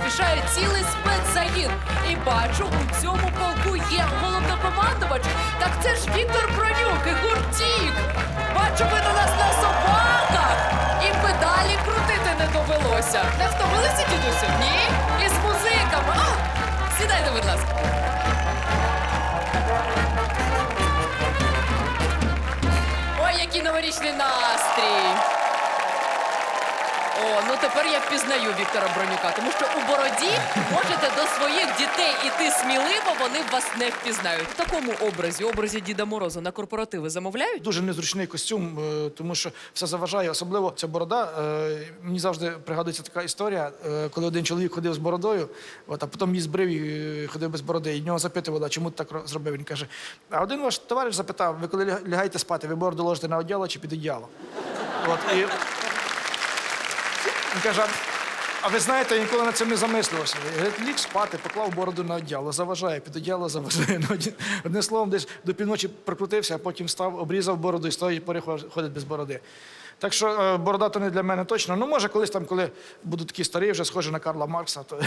поспішає цілий спецзагін. І бачу, у цьому полку є головнокомандувач. Так це ж Віктор пронюк і гуртік. Бачу, ви до нас на собаках. І педалі крутити не довелося. Не втомилися, дідусю? Ні? І з музиками. Сідайте, будь ласка. Ой, який новорічний настрій. О, ну тепер я впізнаю Віктора Бронюка, тому що у бороді можете до своїх дітей іти сміливо, вони вас не впізнають. В такому образі, образі Діда Мороза на корпоративи замовляють? Дуже незручний костюм, е, тому що все заважає, особливо ця борода. Е, Мені завжди пригадується така історія, е, коли один чоловік ходив з бородою, а потім її збрив і ходив без бороди. І нього запитували, чому ти так ро- зробив. Він каже: а один ваш товариш запитав, ви коли ля- лягаєте спати, ви бороду ложите на одіяло чи під одіяло? От, і він каже, а ви знаєте, я ніколи на цим не замислювався. Я ліг спати, поклав бороду на одяло, заважає, під одяло заважає. Ну, Одним словом, десь до півночі прокрутився, а потім став, обрізав бороду і з тої пори хо- ходить без бороди. Так що е, борода то не для мене точно. Ну, може, колись там, коли буду такий старий, вже схожий на Карла Маркса, то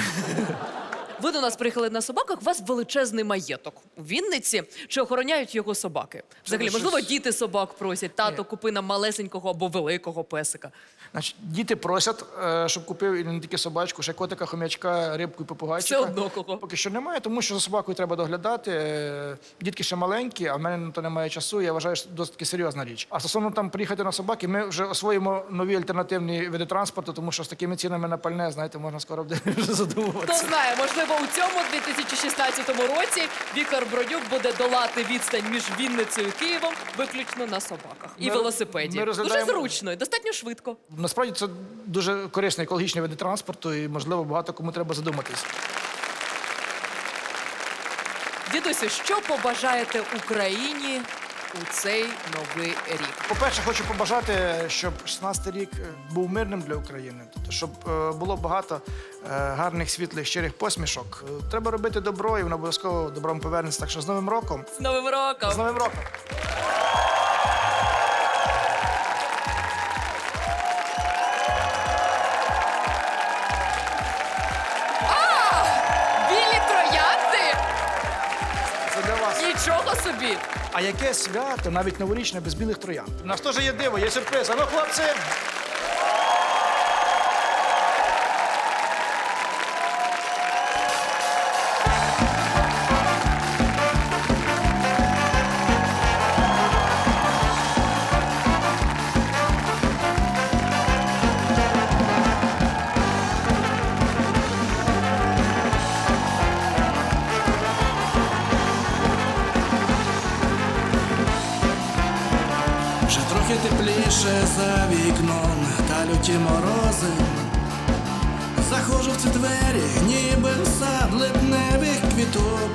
Ви до нас приїхали на собаках, у вас величезний маєток. У Вінниці чи охороняють його собаки? Взагалі, щось- можливо, діти собак просять, тато, купи нам малесенького або великого песика. Значить, діти просять, е, щоб купив і не тільки собачку, ще котика, хомячка, рибку і попугайчика. Все одно кого. Поки що немає, тому що за собакою треба доглядати. Е, Дітки ще маленькі, а в мене на то немає часу. Я вважаю, що досить таки серйозна річ. А стосовно там приїхати на собаки, ми вже освоїмо нові альтернативні види транспорту, тому що з такими цінами на пальне, знаєте, можна скоро буде вже Хто задумуватися. знає, можливо, у цьому 2016 році Віктор Бродюк буде долати відстань між Вінницею і Києвом виключно на собаках і Ми- велосипеді. ми Дуже зручно і достатньо швидко. Насправді це дуже корисний екологічний види транспорту, і можливо багато кому треба задуматись. Дідусю, що побажаєте Україні у цей новий рік? По-перше, хочу побажати, щоб 16-й рік е, був мирним для України, тобто, щоб е, було багато е, гарних, світлих, щирих посмішок. Треба робити добро, і воно обов'язково добром повернеться. Так що з Новим роком! З Новим роком! З Новим роком! Нічого собі! А яке свято, навіть новорічне, без білих троянд? У нас теж є диво, є сюрприз. А ну, хлопці! Тепліше за вікном та люті морози. Заходжу в ці двері, ніби в сад липневих квіток.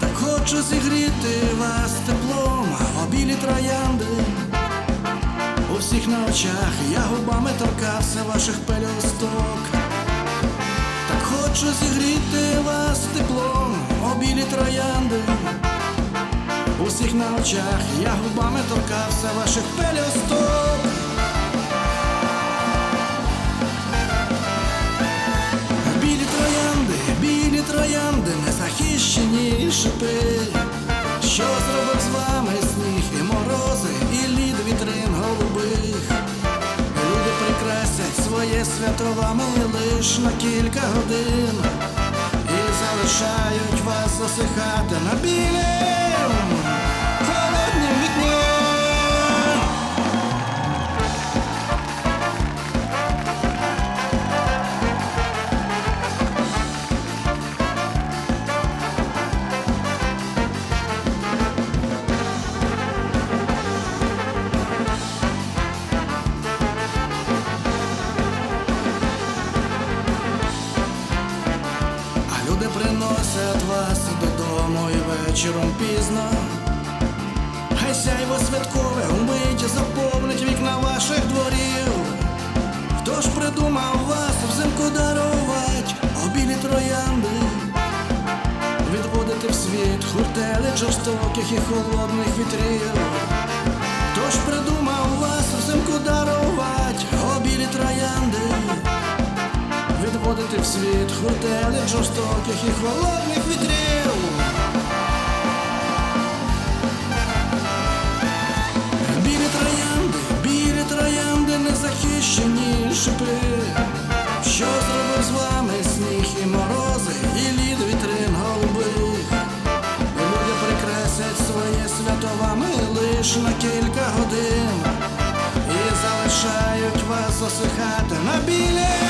Так хочу зігріти вас теплом, обілі троянди. У всіх на очах я губами торкався ваших пелюсток. Так хочу зігріти вас теплом, обілі троянди. У всіх на очах я губами торкався ваших пелюсток. Білі троянди, білі троянди, незахищені шипи. Що зробив з вами сніг і морози, і лід вітрин голубих. Люди прикрасять своє свято вами лиш на кілька годин залишають вас засихати на білім вечором пізно. Хай сяйво святкове умить заповнить вікна ваших дворів. Хто ж придумав вас взимку дарувати обілі троянди? Відводити в світ хуртелик жорстоких і холодних вітрів. Хто ж придумав вас взимку дарувати обілі троянди? проводити в світ хуртелих, жорстоких і холодних вітрів. Незахищені шипи. Що зробив з вами сніг і морози, і лід вітрин голубих? Люди прикрасять своє свято вами лиш на кілька годин і залишають вас засихати на білім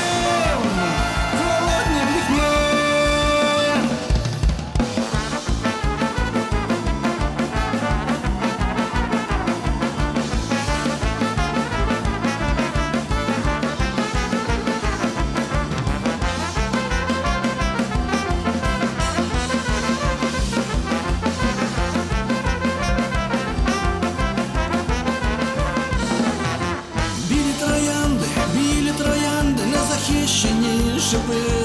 троянди, незахищені